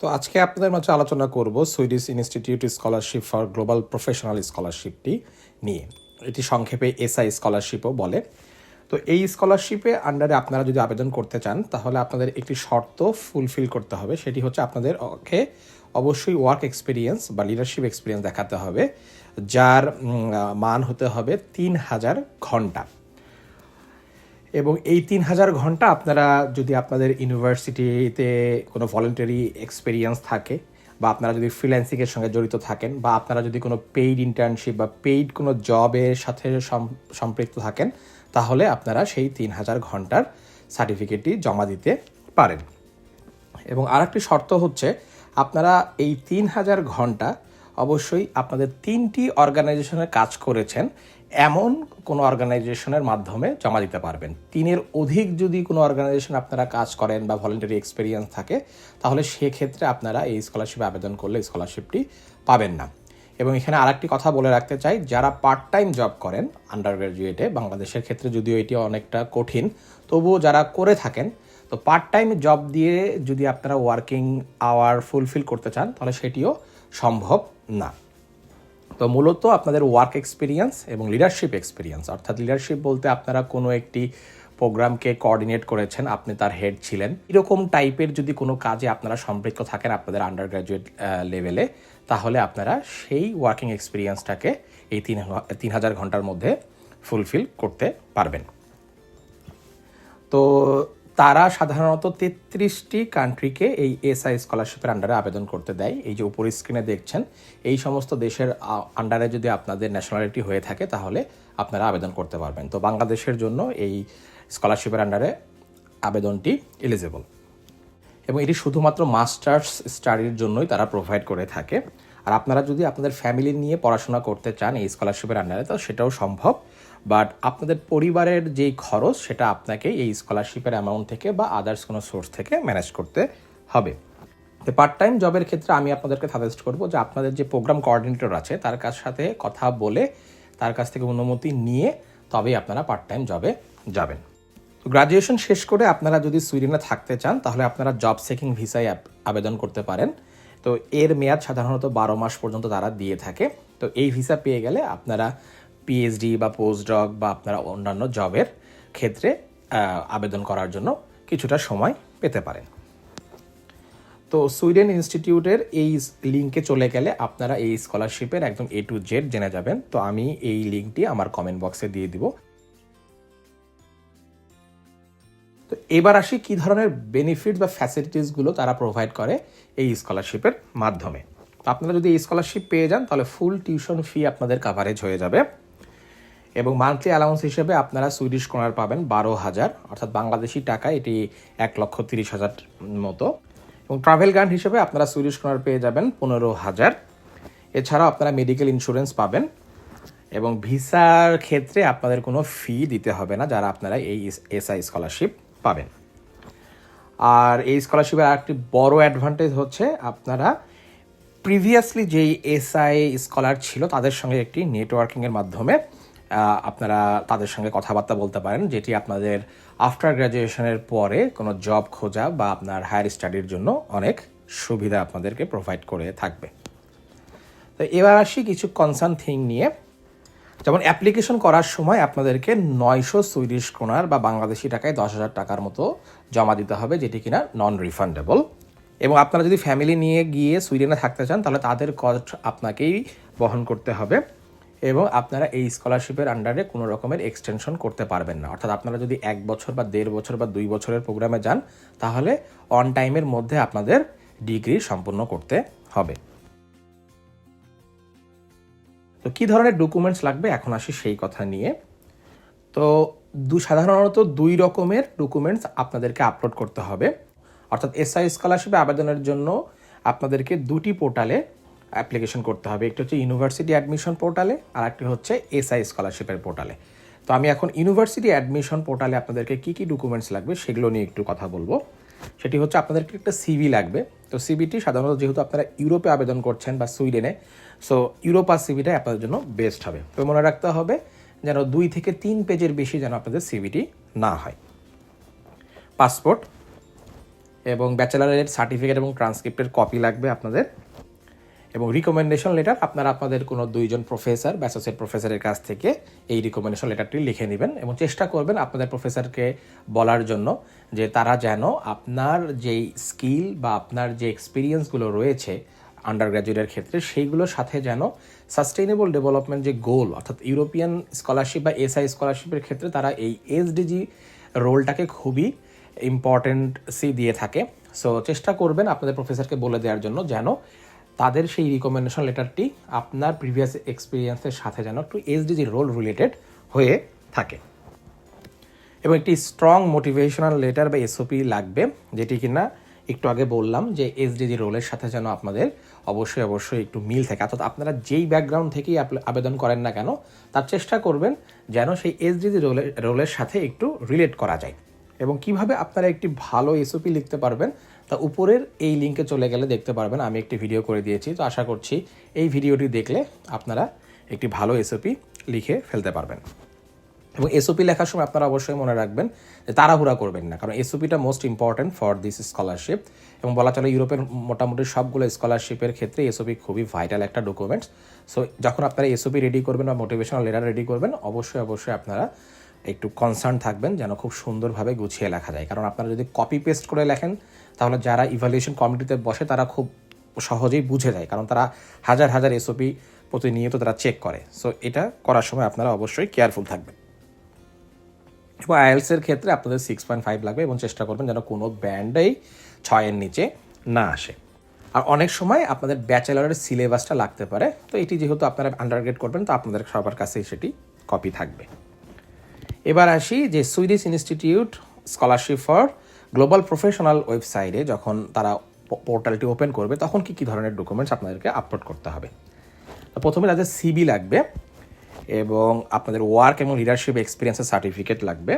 তো আজকে আপনাদের মাঝে আলোচনা করব Swedish Institute scholarship for global professional স্কলারশিপটি নিয়ে। এটি সংক্ষেপে এসআই স্কলারশিপও বলে। তো এই স্কলারশিপে আন্ডারে আপনারা যদি আবেদন করতে চান, তাহলে আপনাদের একটি শর্ত ফুলফিল করতে হবে। সেটি হচ্ছে আপনাদের ওকে অবশ্যই ওয়ার্ক এক্সপিরিয়েন্স বা লিডারশিপ এক্সপিরিয়েন্স দেখাতে হবে, যার মান হতে হবে তিন হাজার ঘণ্টা। এবং এই তিন হাজার ঘণ্টা আপনারা যদি আপনাদের ইউনিভার্সিটিতে কোনো ভলেন্টারি এক্সপিরিয়েন্স থাকে বা আপনারা যদি ফ্রিল্যান্সিংয়ের সঙ্গে জড়িত থাকেন বা আপনারা যদি কোনো পেইড ইন্টার্নশিপ বা পেইড কোনো জবের সাথে সম্পৃক্ত থাকেন, তাহলে আপনারা সেই তিন হাজার ঘণ্টার সার্টিফিকেটটি জমা দিতে পারেন। এবং আরেকটি শর্ত হচ্ছে, আপনারা এই তিন হাজার ঘণ্টা অবশ্যই আপনাদের তিনটি অর্গানাইজেশনে কাজ করেছেন এমন কোনো অর্গানাইজেশনের মাধ্যমে জমা দিতে পারবেন। তিনের অধিক যদি কোনো অর্গানাইজেশন আপনারা কাজ করেন বা ভলেন্টারি এক্সপিরিয়েন্স থাকে, তাহলে সেক্ষেত্রে আপনারা এই স্কলারশিপে আবেদন করলে স্কলারশিপটি পাবেন না। এবং এখানে আরেকটি কথা বলে রাখতে চাই, যারা পার্ট টাইম জব করেন আন্ডার গ্র্যাজুয়েটে বাংলাদেশের ক্ষেত্রে যদিও এটি অনেকটা কঠিন, তবুও যারা করে থাকেন, তো পার্ট টাইম জব দিয়ে যদি আপনারা ওয়ার্কিং আওয়ার ফুলফিল করতে চান, তাহলে সেটিও সম্ভব না। তো মূলত আপনাদের ওয়ার্ক এক্সপিরিয়েন্স এবং লিডারশিপ এক্সপিরিয়েন্স অর্থাৎ লিডারশিপ বলতে আপনারা কোনো একটি প্রোগ্রামকে কোঅর্ডিনেট করেছেন, আপনি তার হেড ছিলেন, এরকম টাইপের যদি কোনো কাজে আপনারা সম্পৃক্ত থাকেন আপনাদের আন্ডার গ্র্যাজুয়েট লেভেলে তাহলে আপনারা সেই ওয়ার্কিং এক্সপিরিয়েন্সটাকে এই তিন তিন হাজার ঘণ্টার মধ্যে ফুলফিল করতে পারবেন। তো তারা সাধারণত তেত্রিশটি কান্ট্রিকে এই এসআই স্কলারশিপের আন্ডারে আবেদন করতে দেয়। এই যে উপর স্ক্রিনে দেখছেন, এই সমস্ত দেশের আন্ডারে যদি আপনাদের ন্যাশনালিটি হয়ে থাকে, তাহলে আপনারা আবেদন করতে পারবেন। তো বাংলাদেশের জন্য এই স্কলারশিপের আন্ডারে আবেদনটি এলিজেবল এবং এটি শুধুমাত্র মাস্টার্স স্টাডির জন্যই তারা প্রোভাইড করে থাকে। আর আপনারা যদি আপনাদের ফ্যামিলি নিয়ে পড়াশোনা করতে চান এই স্কলারশিপের আন্ডারে তো সেটাও সম্ভব। বাট আপনাদের পরিবারের যেই খরচ, সেটা আপনাকে এই স্কলারশিপের অ্যামাউন্ট থেকে বা আদার্স কোনো সোর্স থেকে ম্যানেজ করতে হবে। তো পার্ট টাইম জবের ক্ষেত্রে আমি আপনাদেরকে সাজেস্ট করব যে আপনাদের যে প্রোগ্রাম কোঅর্ডিনেটর আছে, তার কাছ সাথে কথা বলে, তার কাছ থেকে অনুমতি নিয়ে তবেই আপনারা পার্ট টাইম জবে যাবেন। তো গ্রাজুয়েশন শেষ করে আপনারা যদি সুইডেনে থাকতে চান, তাহলে আপনারা জব সেকিং ভিসায় আবেদন করতে পারেন। তো এর মেয়াদ সাধারণত বারো মাস পর্যন্ত তারা দিয়ে থাকে। তো এই ভিসা পেয়ে গেলে আপনারা পিএইচডি বা পোস্ট ডক বা আপনারা অন্যান্য জবের ক্ষেত্রে আবেদন করার জন্য কিছুটা সময় পেতে পারেন। তো সুইডেন ইনস্টিটিউটের এই লিঙ্কে চলে গেলে আপনারা এই স্কলারশিপের একদম এ টু জেড জেনে যাবেন। তো আমি এই লিঙ্কটি আমার কমেন্ট বক্সে দিয়ে দিব। তো এবার আসি কি ধরনের বেনিফিট বা ফ্যাসিলিটিসগুলো তারা প্রোভাইড করে এই স্কলারশিপের মাধ্যমে। আপনারা যদি এই স্কলারশিপ পেয়ে যান, তাহলে ফুল টিউশন ফি আপনাদের কাভারেজ হয়ে যাবে। এবং মান্থলি অ্যালাউন্স হিসেবে আপনারা সুইডিশ কোনার পাবেন বারো হাজার, অর্থাৎ বাংলাদেশি টাকা, এটি এক লক্ষ তিরিশ হাজার মতো। এবং ট্রাভেল গ্রান্ট হিসেবে আপনারা সুইডিশ কোনার পেয়ে যাবেন পনেরো হাজার। এছাড়াও আপনারা মেডিকেল ইন্স্যুরেন্স পাবেন। এবং ভিসার ক্ষেত্রে আপনাদের কোনো ফি দিতে হবে না, যারা আপনারা এই এসআই স্কলারশিপ পাবেন। আর এই স্কলারশিপের আরেকটি বড় অ্যাডভান্টেজ হচ্ছে আপনারা প্রিভিয়াসলি যেই এসআই স্কলার ছিল, তাদের সঙ্গে একটি নেটওয়ার্কিংয়ের মাধ্যমে আপনারা তাদের সঙ্গে কথাবার্তা বলতে পারেন, যেটি আপনাদের আফটার গ্র্যাজুয়েশনের পরে কোনো জব খোঁজা বা আপনার হায়ার স্টাডির জন্য অনেক সুবিধা আপনাদেরকে প্রোভাইড করে থাকবে। তো এবার আসি কিছু কনসার্ন থিং নিয়ে। যেমন অ্যাপ্লিকেশন করার সময় আপনাদেরকে নয়শো সুইডিশ কোনার বা বাংলাদেশি টাকায় দশ হাজার টাকার মতো জমা দিতে হবে, যেটি কিনা নন রিফান্ডেবল এবং আপনারা যদি ফ্যামিলি নিয়ে গিয়ে সুইডেনে থাকতে চান, তাহলে তাদের কস্ট আপনাকেই বহন করতে হবে। এবং আপনারা এই স্কলারশিপের আন্ডারে কোনো রকমের এক্সটেনশন করতে পারবেন না। অর্থাৎ আপনারা যদি এক বছর বা দেড় বছর বা দুই বছরের প্রোগ্রামে যান, তাহলে অন টাইমের মধ্যে আপনাদের ডিগ্রি সম্পূর্ণ করতে হবে। তো কি ধরনের ডকুমেন্টস লাগবে? এখন আসি সেই কথা নিয়ে। তো দু, সাধারণত দুই রকমের ডকুমেন্টস আপনাদেরকে আপলোড করতে হবে। অর্থাৎ এসআই স্কলারশিপে আবেদনের জন্য আপনাদেরকে দুটি পোর্টালে অ্যাপ্লিকেশন করতে হবে। একটি হচ্ছে ইউনিভার্সিটি অ্যাডমিশন পোর্টালে আর একটি হচ্ছে এসআই স্কলারশিপের পোর্টালে তো আমি এখন ইউনিভার্সিটি অ্যাডমিশন পোর্টালে আপনাদেরকে কী কী ডকুমেন্টস লাগবে সেগুলো নিয়ে একটু কথা বলব। সেটি হচ্ছে আপনাদেরকে একটা সিভি লাগবে। তো সিভিটি সাধারণত যেহেতু আপনারা ইউরোপে আবেদন করছেন বা সুইডেনে সো ইউরোপ আর সিভিটাই আপনাদের জন্য বেস্ট হবে। তো মনে রাখতে হবে যেন দুই থেকে তিন পেজের বেশি যেন আপনাদের সিভিটি না হয়। পাসপোর্ট এবং ব্যাচেলারের সার্টিফিকেট এবং ট্রান্সক্রিপ্টের কপি লাগবে আপনাদের। এবং রিকমেন্ডেশন লেটার আপনারা আপনাদের কোনো দুইজন প্রফেসর বা অ্যাসোসিয়েট প্রফেসরের কাছ থেকে এই রিকমেন্ডেশন লেটারটি লিখে নেবেন এবং চেষ্টা করবেন আপনাদের প্রফেসরকে বলার জন্য যে তারা যেন আপনার যেই স্কিল বা আপনার যে এক্সপিরিয়েন্সগুলো রয়েছে আন্ডার গ্র্যাজুয়েটের ক্ষেত্রে, সেইগুলোর সাথে যেন সাস্টেইনেবল ডেভেলপমেন্ট যে গোল অর্থাৎ ইউরোপিয়ান স্কলারশিপ বা এসআই স্কলারশিপের ক্ষেত্রে তারা এই এসডিজি রোলটাকে খুবই ইম্পর্টেন্সি দিয়ে থাকে। সো চেষ্টা করবেন আপনাদের প্রফেসরকে বলে দেওয়ার জন্য যেন তাদের সেই রিকমেন্ডেশন লেটারটি আপনার প্রিভিয়াস এক্সপিরিয়েন্সের সাথে যেন একটু এসডিজি রোল রিলেটেড হয়ে থাকে। এবং একটি স্ট্রং মোটিভেশনাল লেটার বা এসওপি লাগবে, যেটি কিনা একটু আগে বললাম যে এসডিজি রোলের সাথে যেন আপনাদের অবশ্যই অবশ্যই একটু মিল থাকে। অর্থাৎ আপনারা যেই ব্যাকগ্রাউন্ড থেকেই আবেদন করেন না কেন, তার চেষ্টা করবেন যেন সেই এসডিজি রোলের রোলের সাথে একটু রিলেট করা যায়। এবং কীভাবে আপনারা একটি ভালো এসওপি লিখতে পারবেন তা উপরের এই লিঙ্কে চলে গেলে দেখতে পারবেন, আমি একটি ভিডিও করে দিয়েছি। তো আশা করছি এই ভিডিওটি দেখলে আপনারা একটি ভালো এসওপি লিখে ফেলতে পারবেন। এবং এসওপি লেখার সময় আপনারা অবশ্যই মনে রাখবেন যে তাড়াহুড়া করবেন না, কারণ এসওপিটা most important for this scholarship এবং বলা চলে ইউরোপের মোটামুটি সবগুলো স্কলারশিপের ক্ষেত্রে এসওপি খুবই ভাইটাল একটা ডকুমেন্টস সো যখন আপনারা এসওপি রেডি করবেন বা মোটিভেশনাল লেটার রেডি করবেন, অবশ্যই অবশ্যই আপনারা একটু কনসার্ন থাকবেন যেন খুব সুন্দরভাবে গুছিয়ে লেখা যায়। কারণ আপনারা যদি কপি পেস্ট করে লেখেন তাহলে যারা ইভ্যালুয়েশন কমিটিতে বসে, তারা খুব সহজেই বুঝে যায়। কারণ তারা হাজার হাজার এসওপি প্রতিনিয়ত তারা চেক করে। সো এটা করার সময় আপনারা অবশ্যই কেয়ারফুল থাকবেন। এবং আইএলসের ক্ষেত্রে আপনাদের সিক্স পয়েন্ট ফাইভ লাগবে এবং চেষ্টা করবেন যেন কোনো ব্যান্ডেই ছয়ের নিচে না আসে। আর অনেক সময় আপনাদের ব্যাচেলারের সিলেবাসটা লাগতে পারে। তো এটি যেহেতু আপনারা আন্ডারগ্রেড করবেন, তো আপনাদের সবার কাছেই সেটি কপি থাকবে। এবার আসি যে Swedish Institute scholarship for global professional ওয়েবসাইটে যখন তারা পোর্টালটি ওপেন করবে, তখন কি, কী ধরনের ডকুমেন্টস আপনাদেরকে আপলোড করতে হবে? প্রথমে তাদের সিবি লাগবে এবং আপনাদের ওয়ার্ক এবং লিডারশিপ এক্সপিরিয়েন্সের সার্টিফিকেট লাগবে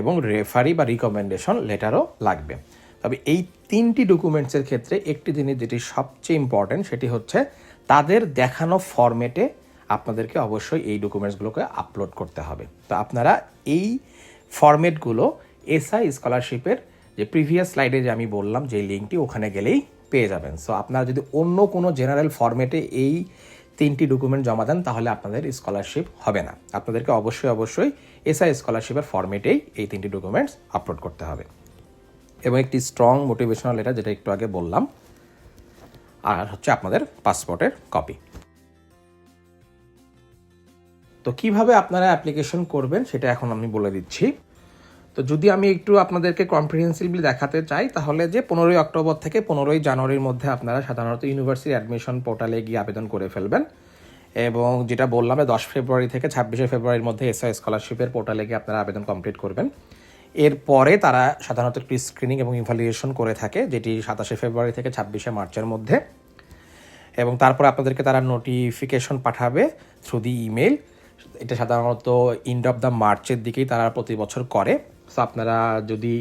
এবং রেফারি বা রিকমেন্ডেশন লেটারও লাগবে। তবে এই তিনটি ডকুমেন্টসের ক্ষেত্রে একটি জিনিস যেটি সবচেয়ে ইম্পর্ট্যান্ট সেটি হচ্ছে তাদের দেখানো ফরম্যাটে আপনাদেরকে অবশ্যই এই ডকুমেন্টসগুলোকে আপলোড করতে হবে। তো আপনারা এই ফরম্যাটগুলো এসআই স্কলারশিপের যে প্রিভিয়াস স্লাইডে যে আমি বললাম, যে লিঙ্কটি ওখানে গেলেই পেয়ে যাবেন। সো আপনারা যদি অন্য কোনো জেনারেল ফরম্যাটে এই তিনটি ডকুমেন্ট জমা দেন, তাহলে আপনাদের স্কলারশিপ হবে না। আপনাদেরকে অবশ্যই অবশ্যই এসআই স্কলারশিপের ফরম্যাটেই এই তিনটি ডকুমেন্টস আপলোড করতে হবে। এবং একটি স্ট্রং মোটিভেশনাল লেটার যেটা একটু আগে বললাম, আর হচ্ছে আপনাদের পাসপোর্টের কপি তো কীভাবে আপনারা অ্যাপ্লিকেশন করবেন, সেটা এখন আমি বলে দিচ্ছি। তো যদি আমি একটু আপনাদেরকে কম্প্রিহেন্সিভলি দেখাতে চাই, তাহলে যে পনেরোই অক্টোবর থেকে পনেরোই জানুয়ারির মধ্যে আপনারা সাধারণত ইউনিভার্সিটি অ্যাডমিশন পোর্টালে গিয়ে আবেদন করে ফেলবেন। এবং যেটা বললাম দশ ফেব্রুয়ারি থেকে ছাব্বিশে ফেব্রুয়ারির মধ্যে এসআই স্কলারশিপের পোর্টালে গিয়ে আপনারা আবেদন কমপ্লিট করবেন। এরপরে তারা সাধারণত একটি স্ক্রিনিং এবং ইভ্যালুয়েশন করে থাকে, যেটি সাতাশে ফেব্রুয়ারি থেকে ছাব্বিশে মার্চের মধ্যে। এবং তারপর আপনাদেরকে তারা নোটিফিকেশন পাঠাবে থ্রু দি ইমেল এটা সাধারণত ইন্ড অফ দ্য মার্চের দিকেই তারা প্রতি বছর করে। সো আপনারা যদি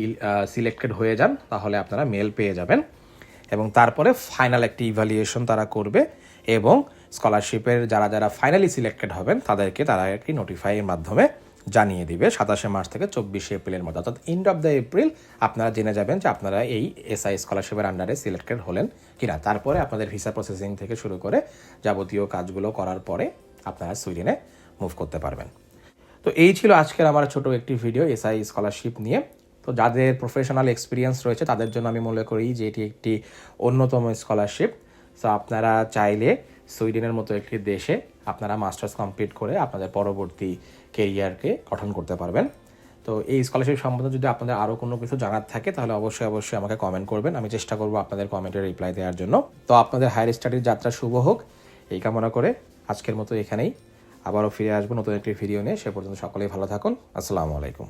সিলেক্টেড হয়ে যান, তাহলে আপনারা মেল পেয়ে যাবেন। এবং তারপরে ফাইনাল একটি ইভ্যালুয়েশন তারা করবে এবং স্কলারশিপের যারা যারা ফাইনালি সিলেক্টেড হবেন, তাদেরকে তারা একটি নোটিফাইয়ের মাধ্যমে জানিয়ে দিবে। সাতাশে মার্চ থেকে চব্বিশে এপ্রিলের মধ্যে। অর্থাৎ এন্ড অফ দ্য এপ্রিল আপনারা জেনে যাবেন যে আপনারা এই এসআই স্কলারশিপের আন্ডারে সিলেক্টেড হলেন কিনা। তারপরে আপনাদের ভিসা প্রসেসিং থেকে শুরু করে যাবতীয় কাজগুলো করার পরে আপনারা সুইডেনে মুভ করতে পারবেন। তো এই ছিল আজকের আমার ছোট একটি ভিডিও এসআই স্কলারশিপ নিয়ে। তো যাদের প্রফেশনাল এক্সপিরিয়েন্স রয়েছে, তাদের জন্য আমি মনে করি যে এটি একটি অন্যতম স্কলারশিপ সো আপনারা চাইলে সুইডেনের মতো একটি দেশে আপনারা মাস্টার্স কমপ্লিট করে আপনাদের পরবর্তী কেরিয়ারকে গঠন করতে পারবেন। তো এই স্কলারশিপ সম্বন্ধে যদি আপনাদের আরও কোনো কিছু জানার থাকে, তাহলে অবশ্যই অবশ্যই আমাকে কমেন্ট করবেন। আমি চেষ্টা করব আপনাদের কমেন্টের রিপ্লাই দেওয়ার জন্য। তো আপনাদের হায়ার স্টাডির যাত্রা শুভ হোক। এই কামনা করে আজকের মতো এখানেই। আবারও ফিরে আসব নতুন একটি ভিডিও নিয়ে। সে পর্যন্ত সকলেই ভালো থাকুন। আসসালামু আলাইকুম।